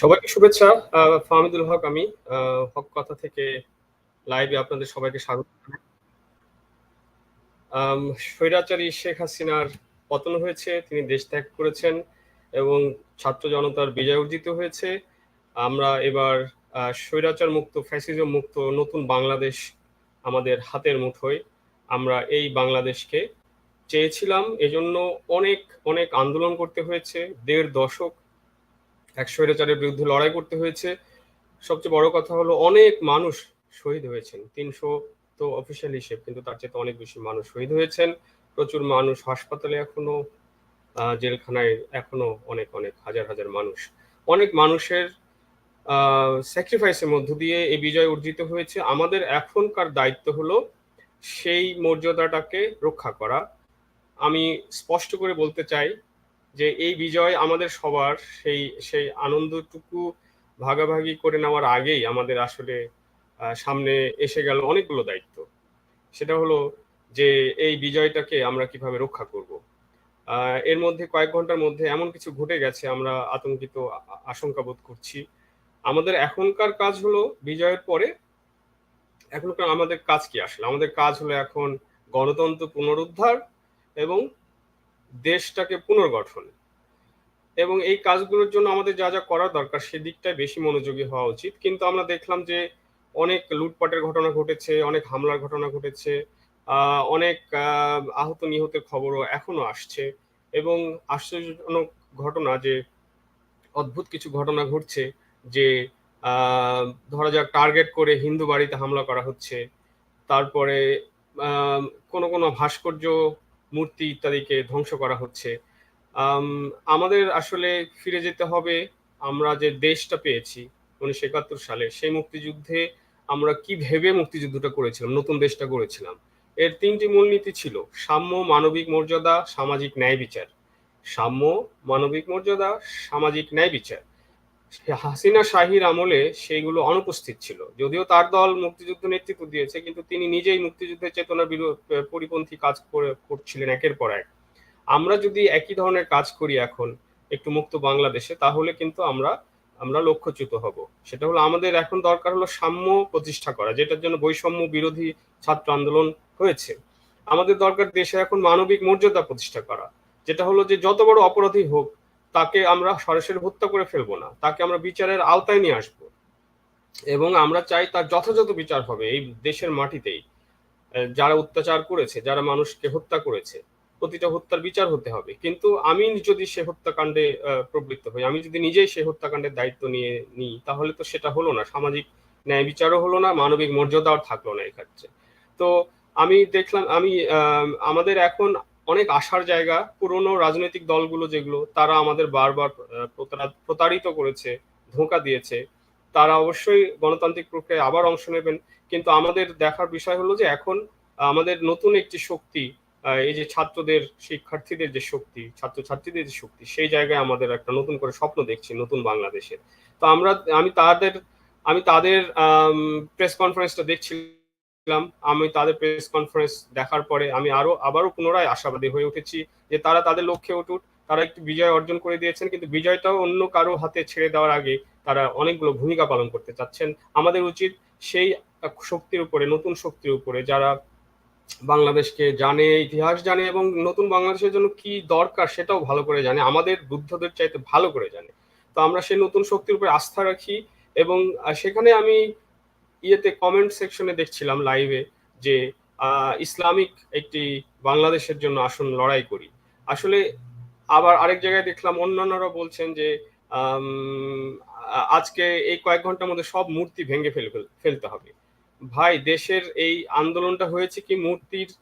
সবাইকে শুভেচ্ছা। ফাহমিদুল হক, আমি হক কথা থেকে লাইভে আপনাদের সবাইকে স্বাগত। স্বৈরাচারী শেখ হাসিনার পতন হয়েছে, তিনি দেশ ত্যাগ করেছেন এবং ছাত্র জনতার বিজয় অর্জিত হয়েছে। আমরা এবার স্বৈরাচার মুক্ত, ফ্যাসিজম মুক্ত, নতুন বাংলাদেশ আমাদের হাতের মুঠোয় আমরা এই বাংলাদেশকে চেয়েছিলাম। এজন্য অনেক অনেক আন্দোলন করতে হয়েছে, দেড় দশক এক স্বৈরাচারের বিরুদ্ধে লড়াই করতে হয়েছে। সবচেয়ে বড় কথা হলো, অনেক মানুষ শহীদ হয়েছেন। তিনশো তো অফিসিয়াল হিসেব, কিন্তু তার চেয়ে অনেক বেশি মানুষ শহীদ হয়েছেন। প্রচুর মানুষ হাসপাতালে এখনও জেলখানায় এখনও অনেক অনেক, হাজার হাজার মানুষ। অনেক মানুষের স্যাক্রিফাইসের মধ্য দিয়ে এই বিজয় অর্জিত হয়েছে। আমাদের এখনকার দায়িত্ব হলো সেই মর্যাদাটাকে রক্ষা করা। আমি স্পষ্ট করে বলতে চাই যে এই বিজয় আমাদের সবার, সেই সেই আনন্দটুকু ভাগাভাগি করে নেওয়ার আগেই আমাদের আসলে সামনে এসে গেল অনেকগুলো দায়িত্ব। সেটা হলো যে এই বিজয়টাকে আমরা কীভাবে রক্ষা করব। এর মধ্যে কয়েক ঘণ্টার মধ্যে এমন কিছু ঘটে গেছে, আমরা আতঙ্কিত, আশঙ্কা বোধ করছি। আমাদের এখনকার কাজ হলো বিজয়ের পরে, এখনকার আমাদের কাজ কি আসলে? আমাদের কাজ হলো এখন গণতন্ত্র পুনরুদ্ধার এবং দেশটাকে পুনর্গঠন। এবং এই কাজগুলোর জন্য আমাদের যা যা করা দরকার সেদিকটায় বেশি মনোযোগী হওয়া উচিত। কিন্তু আমরা দেখলাম যে অনেক লুটপাটের ঘটনা ঘটেছে, অনেক হামলার ঘটনা ঘটেছে অনেক আহত নিহতের খবরও এখনও আসছে। এবং আশ্চর্যজনক ঘটনা যে অদ্ভুত কিছু ঘটনা ঘটছে যে ধরা যাক টার্গেট করে হিন্দু বাড়িতে হামলা করা হচ্ছে। তারপরে কোনো কোনো ভাস্কর্য মূর্তি ইত্যাদিকে ধ্বংস করা হচ্ছে। আমাদের আসলে ফিরে যেতে হবে আমরা যে দেশটা পেয়েছি উনিশশো একাত্তর সালে, সেই মুক্তিযুদ্ধে আমরা কি ভেবে মুক্তিযুদ্ধটা করেছিলাম, নতুন দেশটা করেছিলাম এর তিনটি মূলনীতি ছিল, সাম্য, মানবিক মর্যাদা, সামাজিক ন্যায় বিচার। সাম্য, মানবিক মর্যাদা, সামাজিক ন্যায় বিচার। হাসিনা শাহির আমলে সেইগুলো অনুপস্থিত ছিল। যদিও তার দল মুক্তিযুদ্ধ নেতৃত্ব দিয়েছে, কিন্তু তিনি নিজেই মুক্তিযুদ্ধের চেতনার পরিপন্থী কাজ করে করছিলেন একের পর এক। আমরা যদি একই ধরনের কাজ করি এখন, একটু মুক্ত বাংলাদেশে, তাহলে কিন্তু আমরা আমরা লক্ষ্যচ্যুত হব। সেটা হলো আমাদের এখন দরকার হলো সাম্য প্রতিষ্ঠা করা, যেটার জন্য বৈষম্য বিরোধী ছাত্র আন্দোলন হয়েছে। আমাদের দরকার দেশে এখন মানবিক মর্যাদা প্রতিষ্ঠা করা, যেটা হলো যে যত বড় অপরাধী হোক তাকে আমরা সরাসরি হত্যা করে ফেলব না, তাকে আমরা বিচারের আওতায় নিয়ে আসব। এবং আমরা চাই তার যথাযথ বিচার হবে এই দেশের মাটিতেই। যারা অত্যাচার করেছে, যারা মানুষকে হত্যা করেছে, প্রতিটা হত্যার বিচার হতে হবে। কিন্তু আমি যদি সে হত্যাকাণ্ডে প্রবৃত্ত হই, আমি যদি নিজেই সে হত্যাকাণ্ডের দায়িত্ব নিয়ে নিই, তাহলে তো সেটা হলো না। সামাজিক ন্যায় বিচারও হলো না, মানবিক মর্যাদাও থাকল না এক্ষেত্রে। তো আমি দেখলাম, আমি আমাদের এখন অনেক আশার জায়গা। পুরনো রাজনৈতিক দলগুলো যেগুলো, তারা আমাদের বারবার প্রতারা- প্রতারিত করেছে, ধোঁকা দিয়েছে। তারা অবশ্যই গণতান্ত্রিক প্রক্রিয়ায় আবার অংশ নেবেন। কিন্তু আমাদের দেখার বিষয় হলো যে এখন আমাদের নতুন একটি শক্তি এই যে ছাত্রদের, শিক্ষার্থীদের যে শক্তি, ছাত্রছাত্রীদের যে শক্তি, সেই জায়গায় আমাদের একটা নতুন করে স্বপ্ন দেখছি নতুন বাংলাদেশের। তো আমরা, আমি তাদের আমি তাদের প্রেস কনফারেন্সটা দেখছিলাম আমি তাদের প্রেস কনফারেন্স দেখার পরে আমি আরও, আবারও পুনরায় আশাবাদী হয়ে উঠেছি যে তারা তাদের লক্ষ্যে উঠুক। তারা একটি বিজয় অর্জন করে দিয়েছেন, কিন্তু বিজয়টাও অন্য কারও হাতে ছেড়ে দেওয়ার আগে তারা অনেকগুলো ভূমিকা পালন করতে চাচ্ছেন। আমাদের উচিত সেই শক্তির উপরে, নতুন শক্তির উপরে, যারা বাংলাদেশকে জানে, ইতিহাস জানে এবং নতুন বাংলাদেশের জন্য কি দরকার সেটাও ভালো করে জানে, আমাদের বুদ্ধদের চাইতে ভালো করে জানে। তো আমরা সেই নতুন শক্তির উপরে আস্থা রাখি এবং সেখানে আমি ইয়েতে কমেন্ট সেকশনে দেখছিলাম লাইভে যে ইসলামিক একটি বাংলাদেশের জন্য আসুন লড়াই করি। আসলে আবার আরেক জায়গায় দেখলাম অন্যান্যরা বলছেন যে আজকে এই কয়েক ঘণ্টার মধ্যে সব মূর্তি ভেঙে ফেল ফেল- ফেলতে হবে। ভাই, দেশের এই আন্দোলনটা হয়েছে কি মূর্তির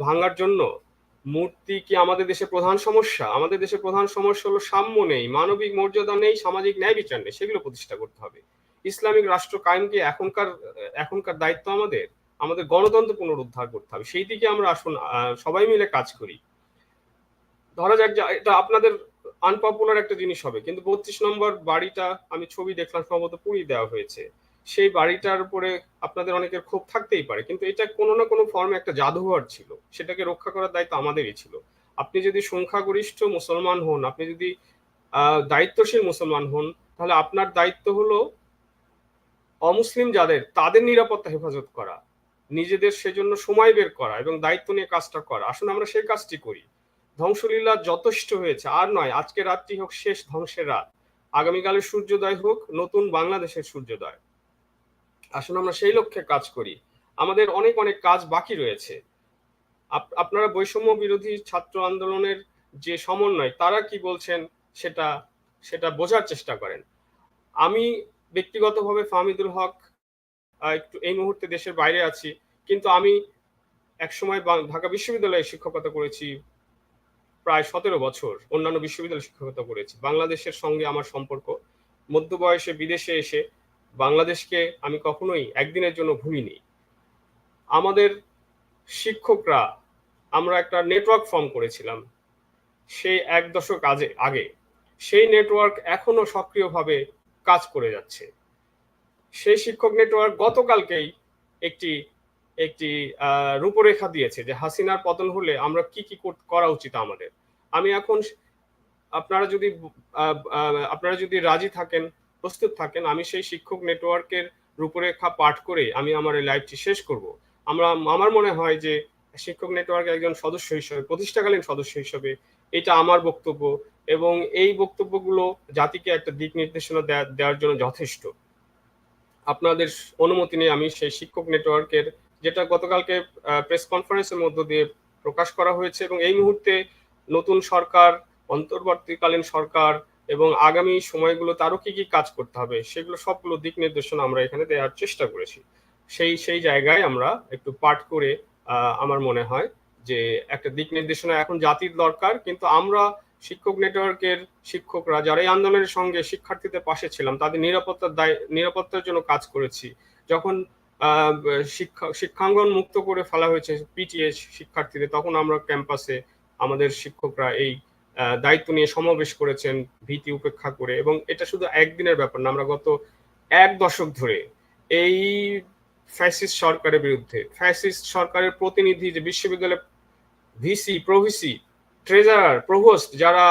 ভাঙার জন্য? মূর্তি কি আমাদের দেশের প্রধান সমস্যা? আমাদের দেশের প্রধান সমস্যা হলো সাম্য নেই, মানবিক মর্যাদা নেই, সামাজিক ন্যায় বিচার নেই, সেগুলো প্রতিষ্ঠা করতে হবে। ইসলামিক রাষ্ট্র কায়েম কি এখনকার এখনকার দায়িত্ব আমাদের আমাদের গণতন্ত্র পুনরুদ্ধার করতে হবে। সেই দিকে আমরা আসুন সবাই মিলে কাজ করি। ধরা যাক এটা আপনাদের আনপপুলার একটা জিনিস হবে, কিন্তু বত্রিশ নম্বর বাড়িটা আমি ছবি দেখলাম সম্ভবত পুড়িয়ে দেওয়া হয়েছে। সেই বাড়িটার উপরে আপনাদের অনেকের ক্ষোভ থাকতেই পারে, কিন্তু এটা কোনো না কোনো ফর্মে একটা জাদুঘর ছিল। সেটাকে রক্ষা করার দায়িত্ব আমাদেরই ছিল। আপনি যদি সংখ্যাগরিষ্ঠ মুসলমান হন, আপনি যদি দায়িত্বশীল মুসলমান হন, তাহলে আপনার দায়িত্ব হলো অমুসলিম যাদের, তাদের নিরাপত্তা হেফাজত করা, নিজেদের সেজন্য সময় বের করা এবং দায়িত্ব নিয়ে কাজটা করা। আসলে আমরা সেই কাজটি করি। ধ্বংসলীলা যথেষ্ট হয়েছে, আর নয়, আজকে রাত্রি হোক শেষ ধ্বংসের রাত। আগামীকালের সূর্যোদয় হোক, নতুন বাংলাদেশের সূর্যোদয়। আসলে আমরা সেই লক্ষ্যে কাজ করি। আমাদের অনেক অনেক কাজ বাকি রয়েছে। আপনারা বৈষম্য বিরোধী ছাত্র আন্দোলনের যে সমন্বয়, তারা কি বলছেন সেটা সেটা বোঝার চেষ্টা করেন। আমি ব্যক্তিগতভাবে ফাহমিদুল হক একটু এই মুহূর্তে দেশের বাইরে আছি, কিন্তু আমি একসময় ঢাকা বিশ্ববিদ্যালয়ে শিক্ষকতা করেছি, প্রায় সতেরো বছর। অন্যান্য বিশ্ববিদ্যালয়ে শিক্ষকতা করেছি। বাংলাদেশের সঙ্গে আমার সম্পর্ক। মধ্য বয়সে বিদেশে এসে বাংলাদেশকে আমি কখনোই একদিনের জন্য ভুলিনি। আমাদের শিক্ষকরা, আমরা একটা নেটওয়ার্ক ফর্ম করেছিলাম, সেই এক দশক আগে আগে। সেই নেটওয়ার্ক এখনও সক্রিয়ভাবে কাজ করে যাচ্ছে। সেই শিক্ষক নেটওয়ার্ক গতকালকেই একটি একটি রূপরেখা দিয়েছে যে হাসিনার পতন হলে আমরা কি কি করা উচিত আমাদের। আমি এখন আপনারা যদি আপনারা যদি রাজি থাকেন, প্রস্তুত থাকেন, আমি সেই শিক্ষক নেটওয়ার্কের রূপরেখা পাঠ করে আমি আমার এই লাইভটি শেষ করব। আমরা, আমার মনে হয় যে শিক্ষক নেটওয়ার্কের একজন সদস্য হিসেবে, প্রতিষ্ঠাকালীন সদস্য হিসেবে এটা আমার বক্তব্য। এবং এই বক্তব্যগুলো জাতিকে একটা দিক নির্দেশনা দেওয়ার জন্য যথেষ্ট। আপনাদের অনুমতি নিয়ে আমি সেই শিক্ষক নেটওয়ার্কের যেটা গতকালকে প্রেস কনফারেন্সের মধ্য দিয়ে প্রকাশ করা হয়েছে এবং এই মুহূর্তে নতুন সরকার, অন্তর্বর্তীকালীন সরকার এবং আগামী সময়গুলো তারও কি কি কাজ করতে হবে, সেগুলো সবগুলো দিক নির্দেশনা আমরা এখানে দেওয়ার চেষ্টা করেছি। সেই সেই জায়গায় আমরা একটু পাঠ করে আমার মনে হয় যে একটা দিক নির্দেশনা এখন জাতির দরকার, কিন্তু আমরা শিক্ষক নেটওয়ার্কের শিক্ষকরা যারা এই আন্দোলনের সঙ্গে শিক্ষার্থীদের পাশে ছিলাম, তাদের নিরাপত্তার দায়, নিরাপত্তার জন্য কাজ করেছি। যখন শিক্ষা, শিক্ষাঙ্গন মুক্ত করে ফেলা হয়েছে পিটিএ শিক্ষার্থীদের, তখন আমরা ক্যাম্পাসে আমাদের শিক্ষকরা এই দায়িত্ব নিয়ে সমাবেশ করেছেন, ভীতি উপেক্ষা করে। এবং এটা শুধু একদিনের ব্যাপার না, আমরা গত এক দশক ধরে এই ফ্যাসিস্ট সরকারের বিরুদ্ধে, ফ্যাসিস্ট সরকারের প্রতিনিধি যে বিশ্ববিদ্যালয়ের ভিসি, প্রভিসি ট্রেজারার প্রভোস্ট যারা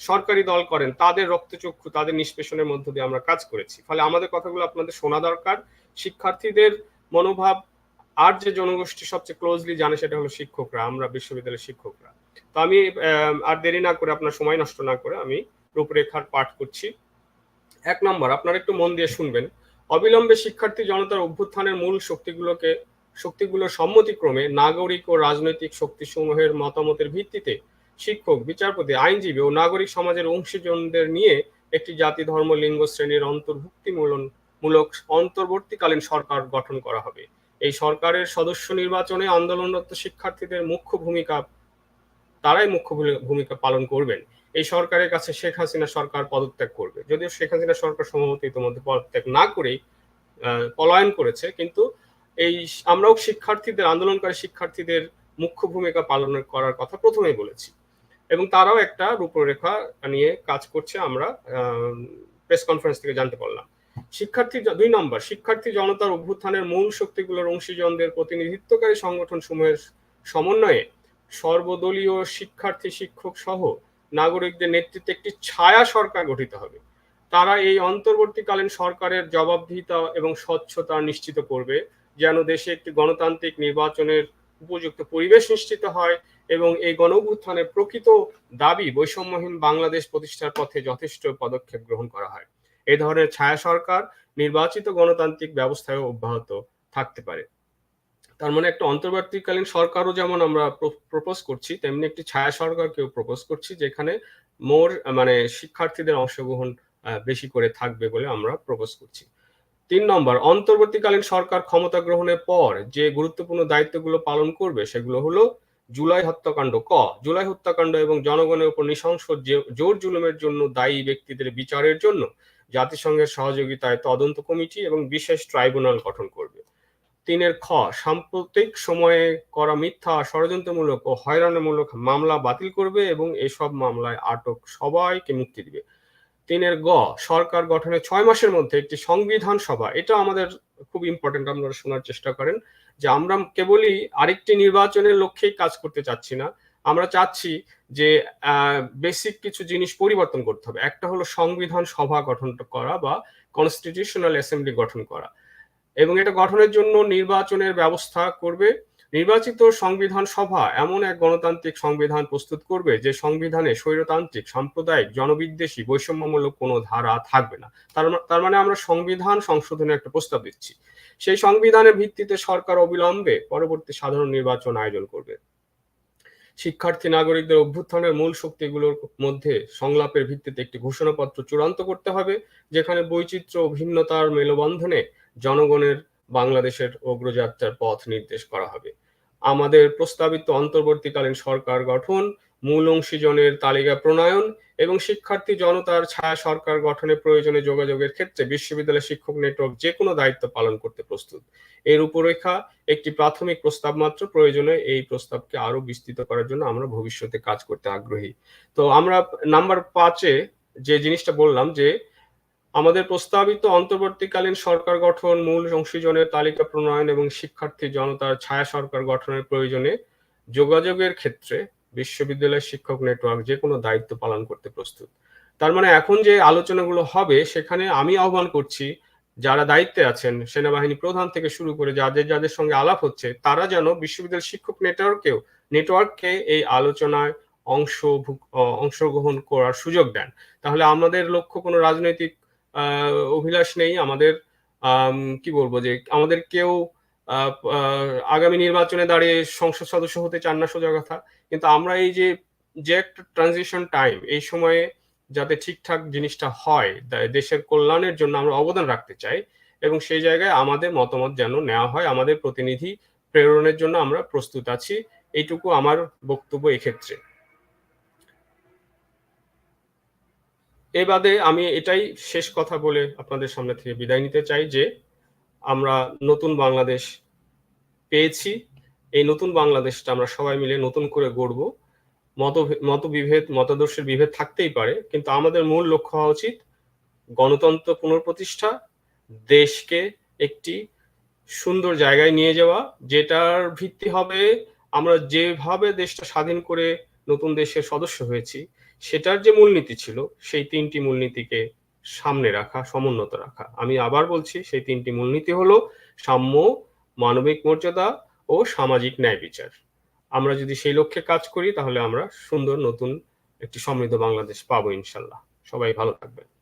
সরকারি দল করেন, তাদের রক্তচক্ষু, তাদের নিষ্পেষণের মধ্য দিয়ে আমরা কাজ করেছি। ফলে আমাদের কথাগুলো আপনাদের শোনা দরকার। শিক্ষার্থীদের মনোভাব, আর যে জনগোষ্ঠী সবচেয়ে ক্লোজলি জানে সেটা হলো শিক্ষকরা, আমরা বিশ্ববিদ্যালয়ের শিক্ষকরা। তো আমি আর দেরি না করে আপনার সময় নষ্ট না করে আমি রূপরেখার পাঠ করছি। এক নম্বর, আপনারা একটু মন দিয়ে শুনবেন। অবিলম্বে শিক্ষার্থী জনতার অভ্যুত্থানের মূল শক্তিগুলোকে শক্তিগুলোর সম্মতিক্রমে নাগরিক ও রাজনৈতিক শক্তিসমূহের মতামতের ভিত্তিতে শিক্ষক, বিচারপতি, আইনজীবী ও নাগরিক সমাজের অংশীজনদের নিয়ে একটি জাতি, ধর্ম, লিঙ্গ শ্রেণির অন্তর্ভুক্তিমূলক অন্তর্বর্তীকালীন সরকার গঠন করা হবে। এই সরকারের সদস্য নির্বাচনে আন্দোলনরত শিক্ষার্থীদের মুখ্য ভূমিকা, তারাই মুখ্য ভূমিকা পালন করবেন। এই সরকারের কাছে শেখ হাসিনা সরকার পদত্যাগ করবে। যদিও শেখ হাসিনা সরকার সম্ভবত ইতিমধ্যে পদত্যাগ না করেই পলায়ন করেছে, কিন্তু এই আমরাও শিক্ষার্থীদের, আন্দোলনকারী শিক্ষার্থীদের মুখ্য ভূমিকা পালন করার কথা প্রথমেই বলেছি। এবং তারাও একটা রূপরেখা নিয়ে কাজ করছে আমরা প্রেস কনফারেন্স থেকে জানতে পারলাম। শিক্ষার্থী দুই নম্বর, শিক্ষার্থী জনতার অভ্যুত্থানের মূল শক্তিগুলোর অংশীজনদের প্রতিনিধিত্বকারী সংগঠন সমূহের সমন্বয়ে সর্বদলীয় শিক্ষার্থী শিক্ষক সহ নাগরিকদের নেতৃত্বে একটি ছায়া সরকার গঠিত হবে। তারা এই অন্তর্বর্তীকালীন সরকারের জবাবদিহিতা এবং স্বচ্ছতা নিশ্চিত করবে। যেন দেশে একটি গণতান্ত্রিক নির্বাচনের উপযুক্ত পরিবেশ নিশ্চিত হয় এবং এই গণ প্রকৃত দাবি বৈষম্যহীন বাংলাদেশ প্রতিষ্ঠার পথে যথেষ্ট পদক্ষেপ গ্রহণ করা হয়। এই ধরনের ছায়া সরকার নির্বাচিত গণতান্ত্রিক ব্যবস্থায় অব্যাহত থাকতে পারে। তার মানে একটা অন্তর্বর্তীকালীন সরকারও যেমন আমরা প্রপোজ করছি, তেমনি একটি ছায়া সরকারকেও প্রপোজ করছি, যেখানে মোর মানে শিক্ষার্থীদের অংশগ্রহণ বেশি করে থাকবে বলে আমরা প্রপোজ করছি। তিন নম্বর, অন্তর্বর্তীকালীন সরকার ক্ষমতা গ্রহণের পর যে গুরুত্বপূর্ণ দায়িত্বগুলো পালন করবে সেগুলো হলো জুলাই হত্যাকাণ্ড ক। জুলাই হত্যাকাণ্ড এবং জনগণের উপর নৃশংস জোর জুলুমের জন্য দায়ী ব্যক্তিদের বিচারের জন্য জাতিসংঘের সহযোগিতায় তদন্ত কমিটি এবং বিশেষ ট্রাইব্যুনাল গঠন করবে। তিনের খ, সাম্প্রতিক সময়ে করা মিথ্যা, ষড়যন্ত্রমূলক ও হয়রানিমূলক মামলা বাতিল করবে এবং এসব মামলায় আটক সবাইকে মুক্তি দিবে। তিনের গ, সরকার গঠনের ছয় মাসের মধ্যে একটি সংবিধান সভা। এটা আমাদের খুব ইম্পর্টেন্ট আপনারা শোনার চেষ্টা করেন যে আমরা কেবলই আরেকটি নির্বাচনের লক্ষ্যেই কাজ করতে চাচ্ছি না। আমরা চাচ্ছি যে বেসিক কিছু জিনিস পরিবর্তন করতে হবে। একটা হলো সংবিধান সভা গঠন করা বা কনস্টিটিউশনাল অ্যাসেম্বলি গঠন করা। এবং এটা গঠনের জন্য নির্বাচনের ব্যবস্থা করবে নির্বাচিত সংবিধান সভা এমন এক গণতান্ত্রিক সংবিধান প্রস্তুত করবে যে সংবিধানে স্বৈরতান্ত্রিক, সাম্প্রদায়িক, জনবিদ্বেষী, বৈষম্যমূলক কোনো ধারা থাকবে না। তার মানে আমরা সংবিধান সংশোধনের একটা প্রস্তাব দিচ্ছি। সেই সংবিধানের ভিত্তিতে সরকার অবিলম্বে পরবর্তী সাধারণ নির্বাচন আয়োজন করবে। শিক্ষার্থী, নাগরিকদের অভ্যুত্থানের মূল শক্তিগুলোর মধ্যে সংলাপের ভিত্তিতে একটি ঘোষণাপত্র চূড়ান্ত করতে হবে, যেখানে বৈচিত্র্য, ভিন্নতার মেলবন্ধনে জনগণের বাংলাদেশের অগ্রযাত্রার পথ নির্দেশ করা হবে। আমাদের প্রস্তাবিত অন্তর্বর্তীকালীন সরকার গঠন, মূল অংশীজনের তালিকা প্রণয়ন এবং শিক্ষার্থী জনতার ছায়া সরকার গঠনের প্রয়োজনে যোগাযোগের ক্ষেত্রে বিশ্ববিদ্যালয় শিক্ষক নেটওয়ার্ক যে কোনো দায়িত্ব পালন করতে প্রস্তুত। এর উপরেখা, একটি প্রাথমিক প্রস্তাব মাত্র, প্রয়োজনে এই প্রস্তাবকে আরও বিস্তৃত করার জন্য আমরা ভবিষ্যতে কাজ করতে আগ্রহী। তো আমরা নাম্বার পাঁচে যে জিনিসটা বললাম যে আমাদের প্রস্তাবিত অন্তর্বর্তীকালীন সরকার গঠন মূল অংশীজনের তালিকা প্রণয়ন এবং শিক্ষার্থী জনতার ছায়া সরকার গঠনের প্রয়োজনে যোগাযোগের ক্ষেত্রে বিশ্ববিদ্যালয় শিক্ষক নেটওয়ার্ক যে কোনো দায়িত্ব পালন করতে প্রস্তুত। তার মানে এখন যে আলোচনাগুলো হবে, সেখানে আমি আহ্বান করছি, যারা দায়িত্বে আছেন, সেনাবাহিনী প্রধান থেকে শুরু করে যাদের যাদের সঙ্গে আলাপ হচ্ছে, তারা যেন বিশ্ববিদ্যালয় শিক্ষক নেটওয়ার্কেও, নেটওয়ার্ককে এই আলোচনায় অংশ অংশগ্রহণ করার সুযোগ দেন। তাহলে আমাদের লক্ষ্য কোনো রাজনৈতিক অভিলাষ নেই। আমাদের কি বলব যে, আমাদের কেউ আগামী নির্বাচনে দাঁড়িয়ে সংসদ সদস্য হতে চান না সোজা কথা। কিন্তু আমরা এই যে যে একটা ট্রানজিশন টাইম এই সময়ে যাতে ঠিকঠাক জিনিসটা হয় দেশের কল্যাণের জন্য আমরা অবদান রাখতে চাই এবং সেই জায়গায় আমাদের মতামত যেন নেওয়া হয়, আমাদের প্রতিনিধি প্রেরণের জন্য আমরা প্রস্তুত আছি। এইটুকু আমার বক্তব্য এক্ষেত্রে। এ বাদে আমি এটাই শেষ কথা বলে আপনাদের সামনে থেকে বিদায় নিতে চাই যে, আমরা নতুন বাংলাদেশ পেয়েছি। এই নতুন বাংলাদেশটা আমরা সবাই মিলে নতুন করে গড়ব। মত মতবিভেদ, মতাদর্শের বিভেদ থাকতেই পারে, কিন্তু আমাদের মূল লক্ষ্য হওয়া উচিত গণতন্ত্র পুনঃপ্রতিষ্ঠা, দেশকে একটি সুন্দর জায়গায় নিয়ে যাওয়া, যেটার ভিত্তি হবে আমরা যেভাবে দেশটা স্বাধীন করে নতুন দেশের সদস্য হয়েছি সেটার যে মূলনীতি ছিল, সেই তিনটি মূলনীতিকে সামনে রাখা, সমুন্নত রাখা। আমি আবার বলছি, সেই তিনটি মূলনীতি হলো সাম্য, মানবিক মর্যাদা ও সামাজিক ন্যায় বিচার। আমরা যদি সেই লক্ষ্যে কাজ করি, তাহলে আমরা সুন্দর নতুন একটি সমৃদ্ধ বাংলাদেশ পাবো ইনশাল্লাহ। সবাই ভালো থাকবেন।